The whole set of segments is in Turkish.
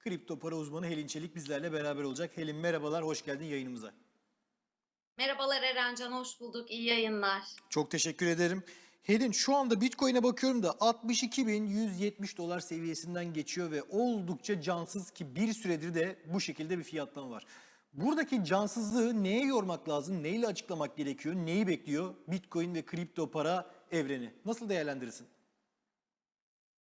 Kripto para uzmanı Helin Çelik bizlerle beraber olacak. Helin merhabalar, hoş geldin yayınımıza. Merhabalar Erencan, hoş bulduk. İyi yayınlar. Çok teşekkür ederim. Helin şu anda Bitcoin'e bakıyorum da 62.170 dolar seviyesinden geçiyor ve oldukça cansız ki bir süredir de bu şekilde bir fiyatlama var. Buradaki cansızlığı neye yormak lazım, neyle açıklamak gerekiyor, neyi bekliyor Bitcoin ve kripto para evreni? Nasıl değerlendirirsin?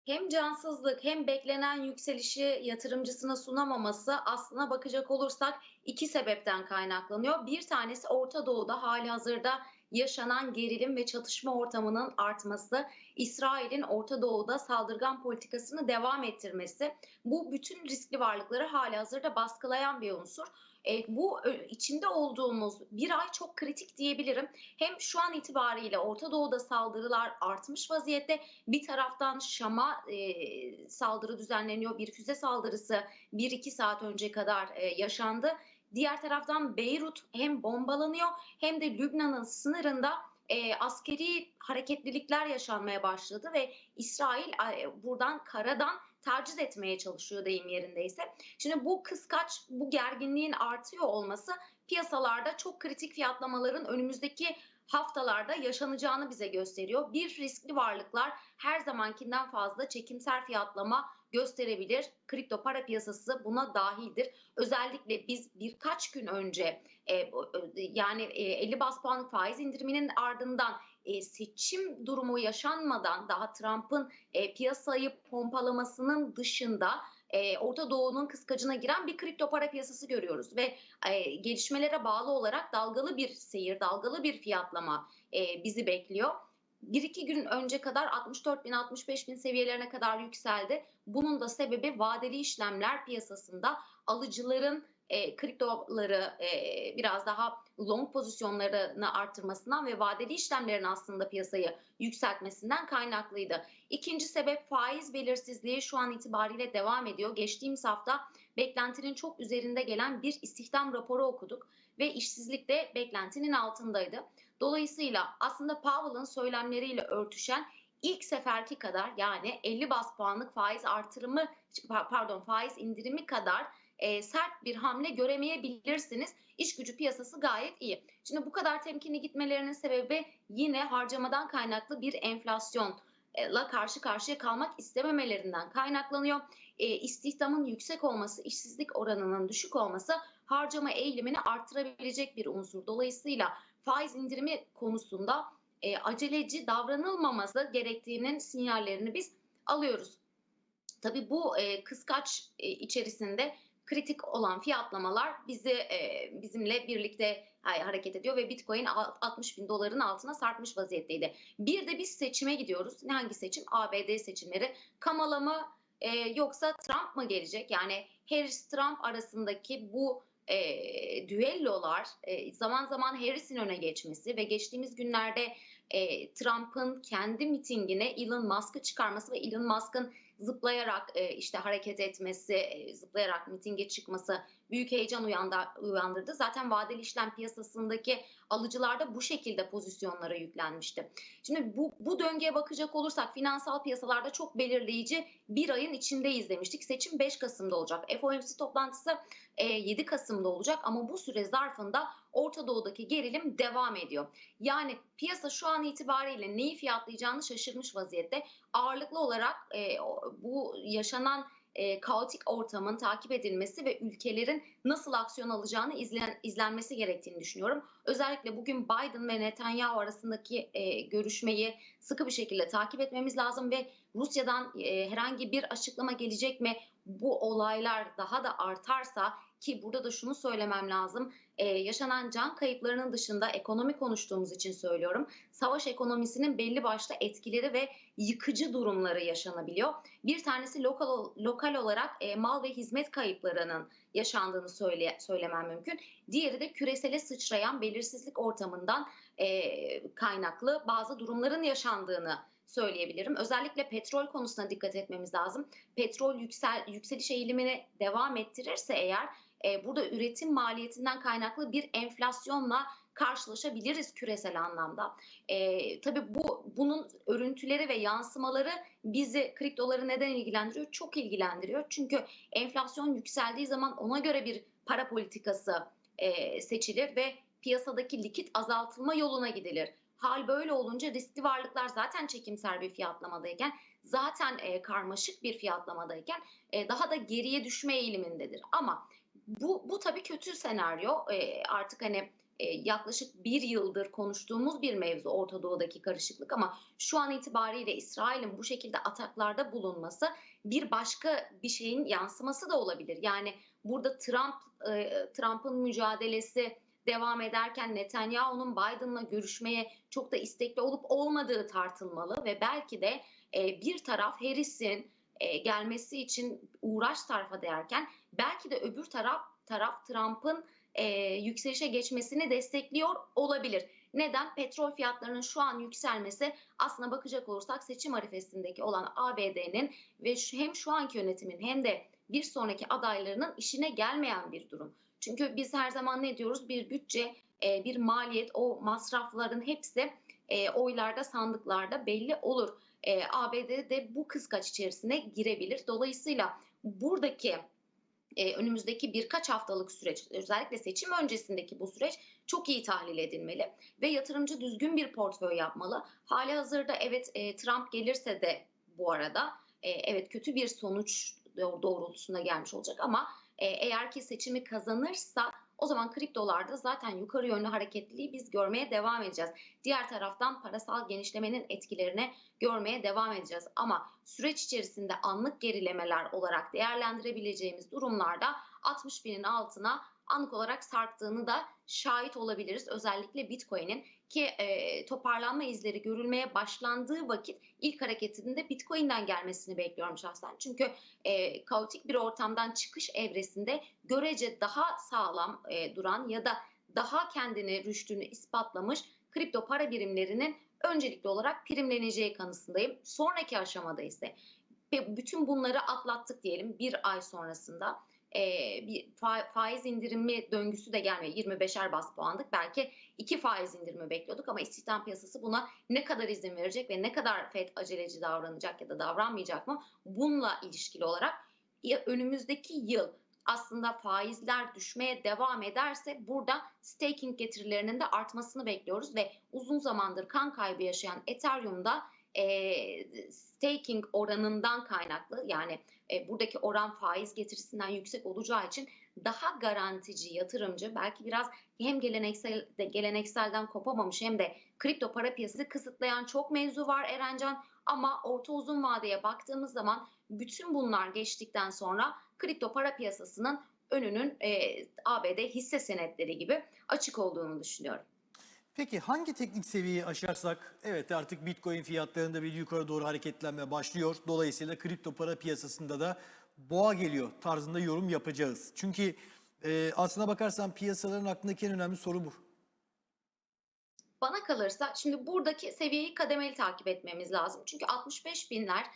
Hem cansızlık hem beklenen yükselişi yatırımcısına sunamaması aslına bakacak olursak iki sebepten kaynaklanıyor. Bir tanesi Orta Doğu'da hali hazırda yaşanan gerilim ve çatışma ortamının artması, İsrail'in Orta Doğu'da saldırgan politikasını devam ettirmesi. Bu bütün riskli varlıkları hali hazırda baskılayan bir unsur. E, bu ö, içinde olduğumuz bir ay çok kritik diyebilirim. Hem şu an itibariyle Orta Doğu'da saldırılar artmış vaziyette. Bir taraftan Şam'a e, saldırı düzenleniyor. Bir füze saldırısı 1-2 saat önce kadar e, yaşandı. Diğer taraftan Beyrut hem bombalanıyor hem de Lübnan'ın sınırında e, askeri hareketlilikler yaşanmaya başladı ve İsrail e, buradan karadan taciz etmeye çalışıyor deyim yerindeyse. Şimdi bu kıskaç, bu gerginliğin artıyor olması piyasalarda çok kritik fiyatlamaların önümüzdeki haftalarda yaşanacağını bize gösteriyor. Bir riskli varlıklar her zamankinden fazla çekimser fiyatlama gösterebilir. Kripto para piyasası buna dahildir. Özellikle biz birkaç gün önce e, yani e, 50 bas puanlık faiz indiriminin ardından e, seçim durumu yaşanmadan daha Trump'ın e, piyasayı pompalamasının dışında e, Orta Doğu'nun kıskacına giren bir kripto para piyasası görüyoruz ve e, gelişmelere bağlı olarak dalgalı bir seyir, dalgalı bir fiyatlama e, bizi bekliyor. Bir iki gün önce kadar 64 bin 65 bin seviyelerine kadar yükseldi. Bunun da sebebi vadeli işlemler piyasasında alıcıların e, kriptoları e, biraz daha long pozisyonlarını arttırmasından ve vadeli işlemlerin aslında piyasayı yükseltmesinden kaynaklıydı. İkinci sebep faiz belirsizliği şu an itibariyle devam ediyor. Geçtiğimiz hafta beklentinin çok üzerinde gelen bir istihdam raporu okuduk ve işsizlik de beklentinin altındaydı. Dolayısıyla aslında Powell'ın söylemleriyle örtüşen ilk seferki kadar yani 50 bas puanlık faiz artırımı pardon faiz indirimi kadar e, sert bir hamle göremeyebilirsiniz. İş gücü piyasası gayet iyi. Şimdi bu kadar temkinli gitmelerinin sebebi yine harcamadan kaynaklı bir enflasyonla karşı karşıya kalmak istememelerinden kaynaklanıyor. E, istihdamın yüksek olması, işsizlik oranının düşük olması harcama eğilimini arttırabilecek bir unsur. Dolayısıyla faiz indirimi konusunda e, aceleci davranılmaması gerektiğinin sinyallerini biz alıyoruz. Tabii bu e, kıskaç e, içerisinde kritik olan fiyatlamalar bizi e, bizimle birlikte hareket ediyor ve Bitcoin 60 bin doların altına sarkmış vaziyetteydi. Bir de biz seçime gidiyoruz. Hangi seçim? ABD seçimleri. Kamala mı e, yoksa Trump mı gelecek? Yani Harris-Trump arasındaki bu e, düellolar e, zaman zaman Harris'in öne geçmesi ve geçtiğimiz günlerde e, Trump'ın kendi mitingine Elon Musk'ı çıkarması ve Elon Musk'ın zıplayarak e, işte hareket etmesi, e, zıplayarak mitinge çıkması büyük heyecan uyandı, uyandırdı. Zaten vadeli işlem piyasasındaki alıcılar da bu şekilde pozisyonlara yüklenmişti. Şimdi bu, bu döngüye bakacak olursak finansal piyasalarda çok belirleyici bir ayın içindeyiz demiştik. Seçim 5 Kasım'da olacak. FOMC toplantısı e, 7 Kasım'da olacak ama bu süre zarfında Orta Doğu'daki gerilim devam ediyor. Yani piyasa şu an itibariyle neyi fiyatlayacağını şaşırmış vaziyette. Ağırlıklı olarak e, bu yaşanan e, kaotik ortamın takip edilmesi ve ülkelerin nasıl aksiyon alacağını izlen, izlenmesi gerektiğini düşünüyorum. Özellikle bugün Biden ve Netanyahu arasındaki e, görüşmeyi sıkı bir şekilde takip etmemiz lazım ve Rusya'dan e, herhangi bir açıklama gelecek mi? Bu olaylar daha da artarsa ki burada da şunu söylemem lazım. Ee, yaşanan can kayıplarının dışında ekonomi konuştuğumuz için söylüyorum. Savaş ekonomisinin belli başlı etkileri ve yıkıcı durumları yaşanabiliyor. Bir tanesi lokal lokal olarak e, mal ve hizmet kayıplarının yaşandığını söyle, söylemem mümkün. Diğeri de küresele sıçrayan belirsizlik ortamından e, kaynaklı bazı durumların yaşandığını söyleyebilirim. Özellikle petrol konusuna dikkat etmemiz lazım. Petrol yüksel, yükseliş eğilimini devam ettirirse eğer e, burada üretim maliyetinden kaynaklı bir enflasyonla karşılaşabiliriz küresel anlamda. E, tabii bu bunun örüntüleri ve yansımaları bizi kriptoları neden ilgilendiriyor? Çok ilgilendiriyor. Çünkü enflasyon yükseldiği zaman ona göre bir para politikası e, seçilir ve piyasadaki likit azaltılma yoluna gidilir. Hal böyle olunca riskli varlıklar zaten çekimser bir fiyatlamadayken, zaten e, karmaşık bir fiyatlamadayken e, daha da geriye düşme eğilimindedir. Ama bu, bu tabii kötü senaryo. E, artık hani e, yaklaşık bir yıldır konuştuğumuz bir mevzu Orta Doğu'daki karışıklık ama şu an itibariyle İsrail'in bu şekilde ataklarda bulunması bir başka bir şeyin yansıması da olabilir. Yani burada Trump e, Trump'ın mücadelesi devam ederken Netanyahu'nun Biden'la görüşmeye çok da istekli olup olmadığı tartılmalı ve belki de e, bir taraf Harris'in e, gelmesi için uğraş sarf ederken belki de öbür taraf taraf Trump'ın e, yükselişe geçmesini destekliyor olabilir. Neden? Petrol fiyatlarının şu an yükselmesi aslına bakacak olursak seçim arifesindeki olan ABD'nin ve hem şu anki yönetimin hem de bir sonraki adaylarının işine gelmeyen bir durum. Çünkü biz her zaman ne diyoruz? Bir bütçe, e, bir maliyet, o masrafların hepsi e, oylarda, sandıklarda belli olur. E, ABD de bu kıskaç içerisine girebilir. Dolayısıyla buradaki e, önümüzdeki birkaç haftalık süreç, özellikle seçim öncesindeki bu süreç çok iyi tahlil edilmeli ve yatırımcı düzgün bir portföy yapmalı. Hali hazırda evet e, Trump gelirse de bu arada e, evet kötü bir sonuç doğrultusunda gelmiş olacak ama e, eğer ki seçimi kazanırsa o zaman kriptolarda zaten yukarı yönlü hareketliliği biz görmeye devam edeceğiz. Diğer taraftan parasal genişlemenin etkilerini görmeye devam edeceğiz. Ama süreç içerisinde anlık gerilemeler olarak değerlendirebileceğimiz durumlarda 60 binin altına anlık olarak sarktığını da şahit olabiliriz. Özellikle Bitcoin'in ki e, toparlanma izleri görülmeye başlandığı vakit ilk hareketinde Bitcoin'den gelmesini bekliyorum şahsen. Çünkü e, kaotik bir ortamdan çıkış evresinde görece daha sağlam e, duran ya da daha kendini rüştünü ispatlamış kripto para birimlerinin öncelikli olarak primleneceği kanısındayım. Sonraki aşamada ise bütün bunları atlattık diyelim bir ay sonrasında bir faiz indirimi döngüsü de gelmiyor. 25'er bas puanlık belki iki faiz indirimi bekliyorduk ama istihdam piyasası buna ne kadar izin verecek ve ne kadar FED aceleci davranacak ya da davranmayacak mı? Bununla ilişkili olarak önümüzdeki yıl aslında faizler düşmeye devam ederse burada staking getirilerinin de artmasını bekliyoruz ve uzun zamandır kan kaybı yaşayan Ethereum'da e, staking oranından kaynaklı yani e, buradaki oran faiz getirisinden yüksek olacağı için daha garantici yatırımcı belki biraz hem geleneksel de gelenekselden kopamamış hem de kripto para piyasası kısıtlayan çok mevzu var Erencan ama orta uzun vadeye baktığımız zaman bütün bunlar geçtikten sonra kripto para piyasasının önünün e, ABD hisse senetleri gibi açık olduğunu düşünüyorum. Peki hangi teknik seviyeyi aşarsak evet artık Bitcoin fiyatlarında bir yukarı doğru hareketlenme başlıyor. Dolayısıyla kripto para piyasasında da boğa geliyor tarzında yorum yapacağız. Çünkü e, aslına bakarsan piyasaların aklındaki en önemli soru bu. Bana kalırsa şimdi buradaki seviyeyi kademeli takip etmemiz lazım. Çünkü 65 binler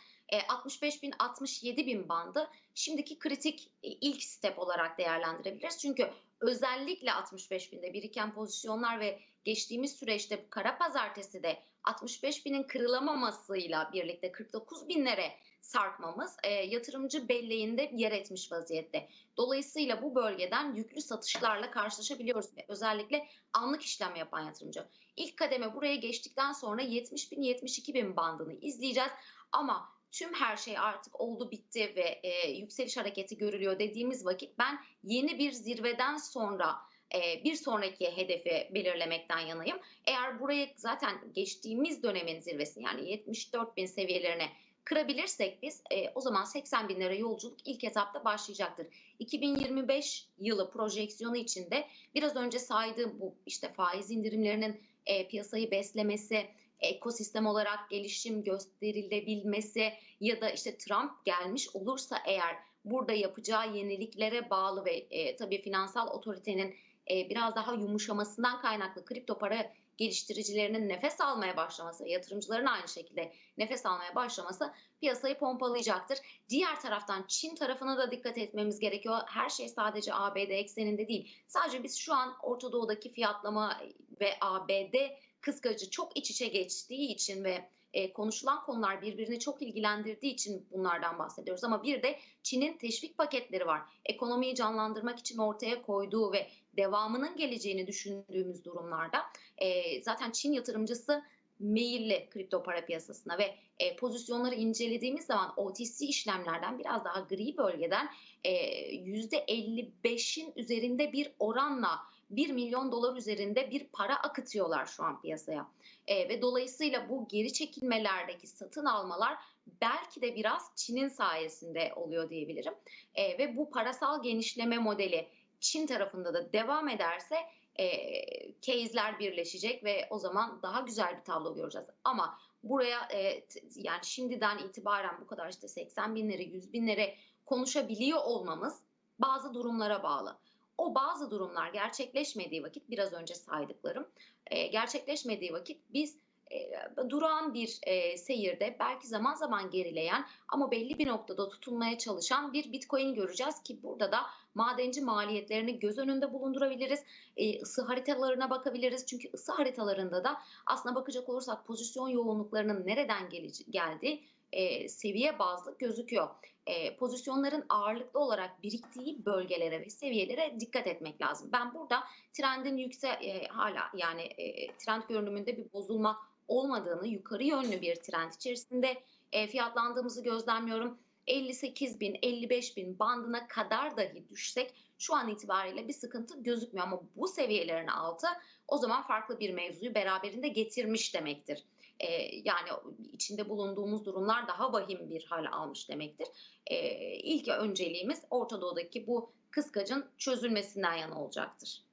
65 bin 67 bin bandı şimdiki kritik e, ilk step olarak değerlendirebiliriz. Çünkü özellikle 65 binde biriken pozisyonlar ve geçtiğimiz süreçte kara pazartesi de 65 binin kırılamamasıyla birlikte 49 binlere sarkmamız e, yatırımcı belleğinde yer etmiş vaziyette. Dolayısıyla bu bölgeden yüklü satışlarla karşılaşabiliyoruz. Özellikle anlık işlem yapan yatırımcı. İlk kademe buraya geçtikten sonra 70 bin 72 bin bandını izleyeceğiz. Ama tüm her şey artık oldu bitti ve e, yükseliş hareketi görülüyor dediğimiz vakit ben yeni bir zirveden sonra e, bir sonraki hedefi belirlemekten yanayım. Eğer buraya zaten geçtiğimiz dönemin zirvesini yani 74 bin seviyelerine kırabilirsek biz e, o zaman 80 bin lira yolculuk ilk etapta başlayacaktır. 2025 yılı projeksiyonu içinde biraz önce saydığım bu işte faiz indirimlerinin e, piyasayı beslemesi, ekosistem olarak gelişim gösterilebilmesi ya da işte Trump gelmiş olursa eğer burada yapacağı yeniliklere bağlı ve e, tabii finansal otoritenin e, biraz daha yumuşamasından kaynaklı kripto para geliştiricilerinin nefes almaya başlaması, yatırımcıların aynı şekilde nefes almaya başlaması piyasayı pompalayacaktır. Diğer taraftan Çin tarafına da dikkat etmemiz gerekiyor. Her şey sadece ABD ekseninde değil. Sadece biz şu an Orta Doğu'daki fiyatlama ve ABD kıskacı çok iç içe geçtiği için ve e, konuşulan konular birbirini çok ilgilendirdiği için bunlardan bahsediyoruz. Ama bir de Çin'in teşvik paketleri var. Ekonomiyi canlandırmak için ortaya koyduğu ve devamının geleceğini düşündüğümüz durumlarda e, zaten Çin yatırımcısı meyilli kripto para piyasasına ve e, pozisyonları incelediğimiz zaman OTC işlemlerden biraz daha gri bölgeden e, %55'in üzerinde bir oranla 1 milyon dolar üzerinde bir para akıtıyorlar şu an piyasaya. E, ve dolayısıyla bu geri çekilmelerdeki satın almalar belki de biraz Çin'in sayesinde oluyor diyebilirim. E, ve bu parasal genişleme modeli Çin tarafında da devam ederse e, case'ler birleşecek ve o zaman daha güzel bir tablo göreceğiz. Ama buraya e, yani şimdiden itibaren bu kadar işte 80 binleri 100 binleri konuşabiliyor olmamız bazı durumlara bağlı. O bazı durumlar gerçekleşmediği vakit biraz önce saydıklarım e, gerçekleşmediği vakit biz e, durağan bir e, seyirde belki zaman zaman gerileyen ama belli bir noktada tutunmaya çalışan bir Bitcoin göreceğiz ki burada da madenci maliyetlerini göz önünde bulundurabiliriz. E, ısı haritalarına bakabiliriz. Çünkü ısı haritalarında da aslına bakacak olursak pozisyon yoğunluklarının nereden geldiği e, seviye bazlı gözüküyor. E, pozisyonların ağırlıklı olarak biriktiği bölgelere ve seviyelere dikkat etmek lazım. Ben burada trendin yüksek e, hala yani e, trend görünümünde bir bozulma olmadığını, yukarı yönlü bir trend içerisinde e, fiyatlandığımızı gözlemliyorum. 58 bin, 55 bin bandına kadar dahi düşsek şu an itibariyle bir sıkıntı gözükmüyor ama bu seviyelerin altı o zaman farklı bir mevzuyu beraberinde getirmiş demektir. E, yani içinde bulunduğumuz durumlar daha vahim bir hal almış demektir. E, ilk önceliğimiz Orta Doğu'daki bu kıskacın çözülmesinden yana olacaktır.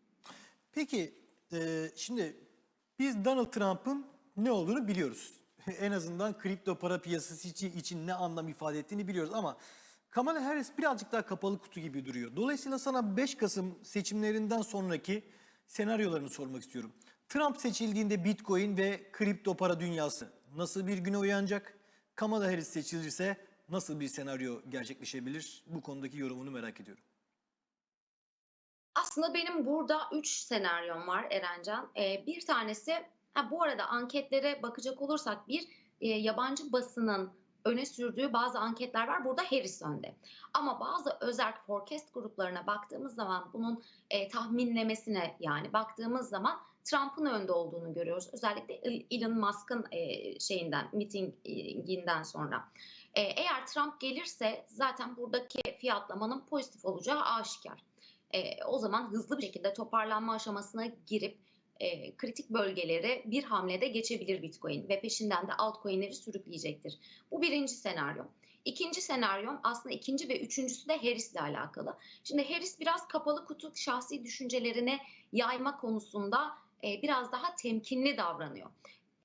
Peki e, şimdi biz Donald Trump'ın ne olduğunu biliyoruz. En azından kripto para piyasası için, ne anlam ifade ettiğini biliyoruz ama Kamala Harris birazcık daha kapalı kutu gibi duruyor. Dolayısıyla sana 5 Kasım seçimlerinden sonraki senaryolarını sormak istiyorum. Trump seçildiğinde Bitcoin ve kripto para dünyası nasıl bir güne uyanacak? Kamala Harris seçilirse nasıl bir senaryo gerçekleşebilir? Bu konudaki yorumunu merak ediyorum. Aslında benim burada 3 senaryom var Erencan. Ee, bir tanesi, ha, bu arada anketlere bakacak olursak bir e, yabancı basının öne sürdüğü bazı anketler var. Burada Harris önde. Ama bazı özel forecast gruplarına baktığımız zaman bunun e, tahminlemesine yani baktığımız zaman Trump'ın önde olduğunu görüyoruz. Özellikle El- Elon Musk'ın e, şeyinden, mitinginden sonra. E, eğer Trump gelirse zaten buradaki fiyatlamanın pozitif olacağı aşikar. E, o zaman hızlı bir şekilde toparlanma aşamasına girip e, kritik bölgeleri bir hamlede geçebilir Bitcoin ve peşinden de altcoin'leri sürükleyecektir. Bu birinci senaryo. İkinci senaryom aslında ikinci ve üçüncüsü de Harris'le alakalı. Şimdi Harris biraz kapalı kutu şahsi düşüncelerini yayma konusunda e, biraz daha temkinli davranıyor.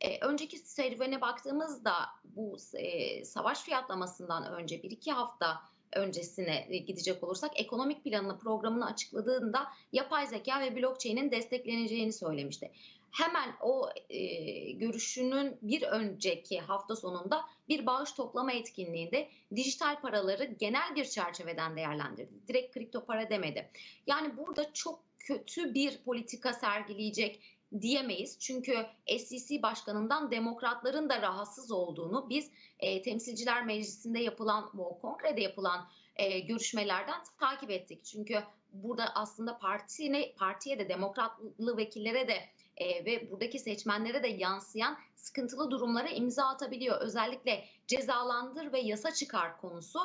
E, önceki serüvene baktığımızda bu e, savaş fiyatlamasından önce bir iki hafta öncesine gidecek olursak ekonomik planını programını açıkladığında yapay zeka ve blockchain'in destekleneceğini söylemişti. Hemen o e, görüşünün bir önceki hafta sonunda bir bağış toplama etkinliğinde dijital paraları genel bir çerçeveden değerlendirdi. Direkt kripto para demedi. Yani burada çok kötü bir politika sergileyecek diyemeyiz. Çünkü SEC başkanından demokratların da rahatsız olduğunu biz e, Temsilciler Meclisi'nde yapılan, bu kongrede yapılan e, görüşmelerden takip ettik. Çünkü burada aslında partine, partiye de demokratlı vekillere de e, ve buradaki seçmenlere de yansıyan sıkıntılı durumlara imza atabiliyor. Özellikle cezalandır ve yasa çıkar konusu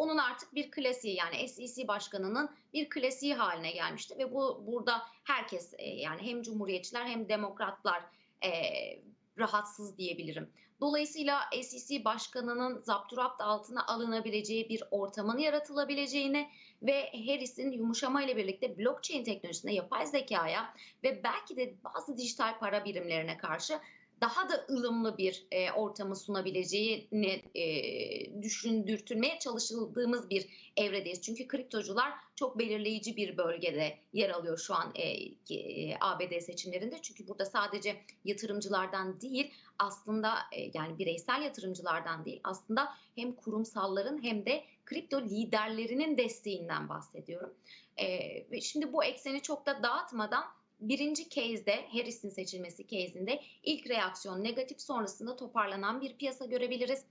onun artık bir klasiği yani SEC başkanının bir klasiği haline gelmişti ve bu burada herkes e, yani hem cumhuriyetçiler hem demokratlar e, rahatsız diyebilirim. Dolayısıyla SEC başkanının zapturapt altına alınabileceği bir ortamın yaratılabileceğini ve Harris'in yumuşama ile birlikte blockchain teknolojisine, yapay zekaya ve belki de bazı dijital para birimlerine karşı daha da ılımlı bir e, ortamı sunabileceğini e, düşündürtülmeye çalışıldığımız bir evredeyiz. Çünkü kriptocular çok belirleyici bir bölgede yer alıyor şu an e, e, ABD seçimlerinde. Çünkü burada sadece yatırımcılardan değil aslında e, yani bireysel yatırımcılardan değil aslında hem kurumsalların hem de kripto liderlerinin desteğinden bahsediyorum. E, şimdi bu ekseni çok da dağıtmadan birinci case'de Harris'in seçilmesi case'inde ilk reaksiyon negatif sonrasında toparlanan bir piyasa görebiliriz.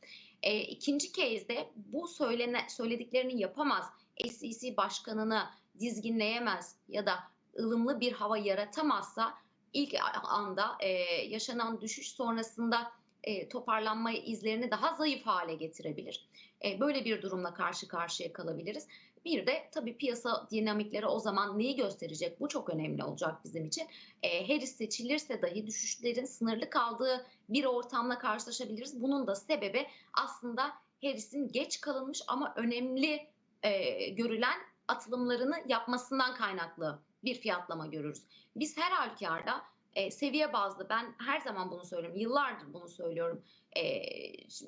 E, ikinci case'de bu söylene, söylediklerini yapamaz, SEC başkanını dizginleyemez ya da ılımlı bir hava yaratamazsa ilk anda e, yaşanan düşüş sonrasında e, toparlanma izlerini daha zayıf hale getirebilir. E, böyle bir durumla karşı karşıya kalabiliriz. Bir de tabii piyasa dinamikleri o zaman neyi gösterecek? Bu çok önemli olacak bizim için. E, Harris seçilirse dahi düşüşlerin sınırlı kaldığı bir ortamla karşılaşabiliriz. Bunun da sebebi aslında Harris'in geç kalınmış ama önemli e, görülen atılımlarını yapmasından kaynaklı bir fiyatlama görürüz. Biz her halükarda e, seviye bazlı ben her zaman bunu söylüyorum. Yıllardır bunu söylüyorum. E,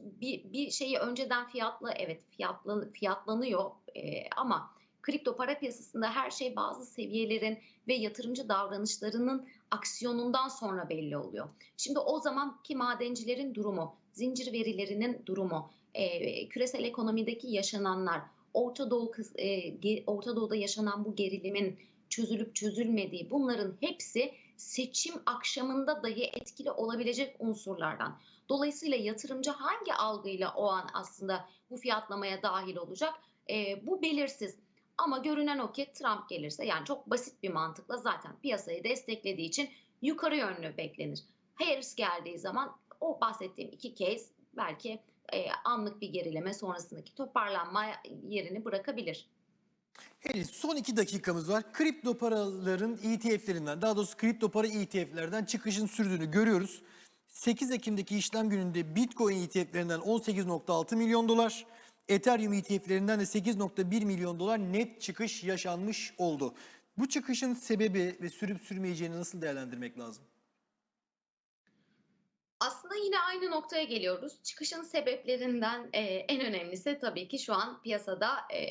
bir, bir şeyi önceden fiyatlı evet fiyatlı, fiyatlanıyor e, ama kripto para piyasasında her şey bazı seviyelerin ve yatırımcı davranışlarının aksiyonundan sonra belli oluyor. Şimdi o zamanki madencilerin durumu, zincir verilerinin durumu, e, küresel ekonomideki yaşananlar, Orta Doğu e, Orta Doğu'da yaşanan bu gerilimin çözülüp çözülmediği bunların hepsi seçim akşamında dahi etkili olabilecek unsurlardan. Dolayısıyla yatırımcı hangi algıyla o an aslında bu fiyatlamaya dahil olacak? E, bu belirsiz. Ama görünen o ki Trump gelirse yani çok basit bir mantıkla zaten piyasayı desteklediği için yukarı yönlü beklenir. Harris geldiği zaman o bahsettiğim iki case belki e, anlık bir gerileme sonrasındaki toparlanma yerini bırakabilir. Henüz son iki dakikamız var. Kripto paraların ETF'lerinden daha doğrusu kripto para ETF'lerden çıkışın sürdüğünü görüyoruz. 8 Ekim'deki işlem gününde Bitcoin ETF'lerinden 18.6 milyon dolar, Ethereum ETF'lerinden de 8.1 milyon dolar net çıkış yaşanmış oldu. Bu çıkışın sebebi ve sürüp sürmeyeceğini nasıl değerlendirmek lazım? Aslında yine aynı noktaya geliyoruz. Çıkışın sebeplerinden e, en önemlisi tabii ki şu an piyasada e,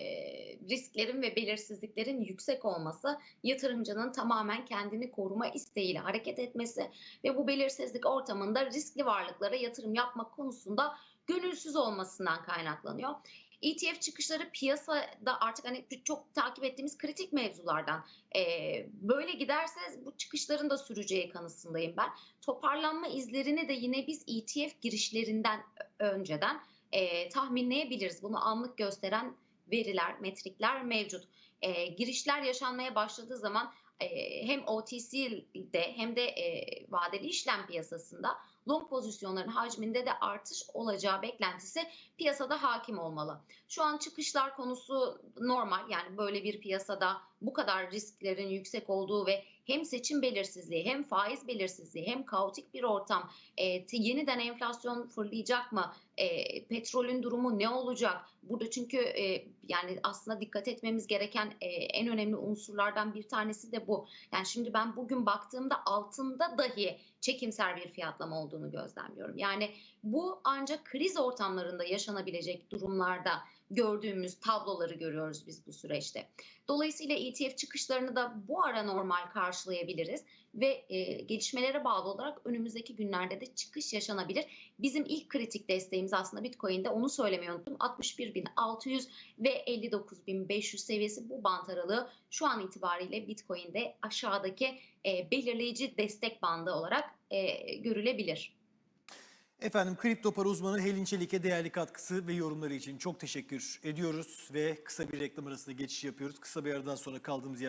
risklerin ve belirsizliklerin yüksek olması, yatırımcının tamamen kendini koruma isteğiyle hareket etmesi ve bu belirsizlik ortamında riskli varlıklara yatırım yapmak konusunda gönülsüz olmasından kaynaklanıyor. ETF çıkışları piyasada artık hani çok takip ettiğimiz kritik mevzulardan. Ee, böyle giderse bu çıkışların da süreceği kanısındayım ben. Toparlanma izlerini de yine biz ETF girişlerinden önceden e, tahminleyebiliriz. Bunu anlık gösteren veriler, metrikler mevcut. E, girişler yaşanmaya başladığı zaman e, hem OTC'de hem de vadeli işlem piyasasında long pozisyonların hacminde de artış olacağı beklentisi piyasada hakim olmalı. Şu an çıkışlar konusu normal. Yani böyle bir piyasada bu kadar risklerin yüksek olduğu ve hem seçim belirsizliği hem faiz belirsizliği hem kaotik bir ortam e, yeniden enflasyon fırlayacak mı? E, petrolün durumu ne olacak burada çünkü e, yani aslında dikkat etmemiz gereken e, en önemli unsurlardan bir tanesi de bu yani şimdi ben bugün baktığımda altında dahi çekimser bir fiyatlama olduğunu gözlemliyorum yani bu ancak kriz ortamlarında yaşanabilecek durumlarda gördüğümüz tabloları görüyoruz biz bu süreçte. Dolayısıyla ETF çıkışlarını da bu ara normal karşılayabiliriz ve e, gelişmelere bağlı olarak önümüzdeki günlerde de çıkış yaşanabilir. Bizim ilk kritik desteğimiz aslında Bitcoin'de onu söylemeyi unuttum. 61.600 ve 59.500 seviyesi bu bant aralığı şu an itibariyle Bitcoin'de aşağıdaki e, belirleyici destek bandı olarak e, görülebilir. Efendim kripto para uzmanı Helin Çelik'e değerli katkısı ve yorumları için çok teşekkür ediyoruz ve kısa bir reklam arasında geçiş yapıyoruz. Kısa bir aradan sonra kaldığımız yer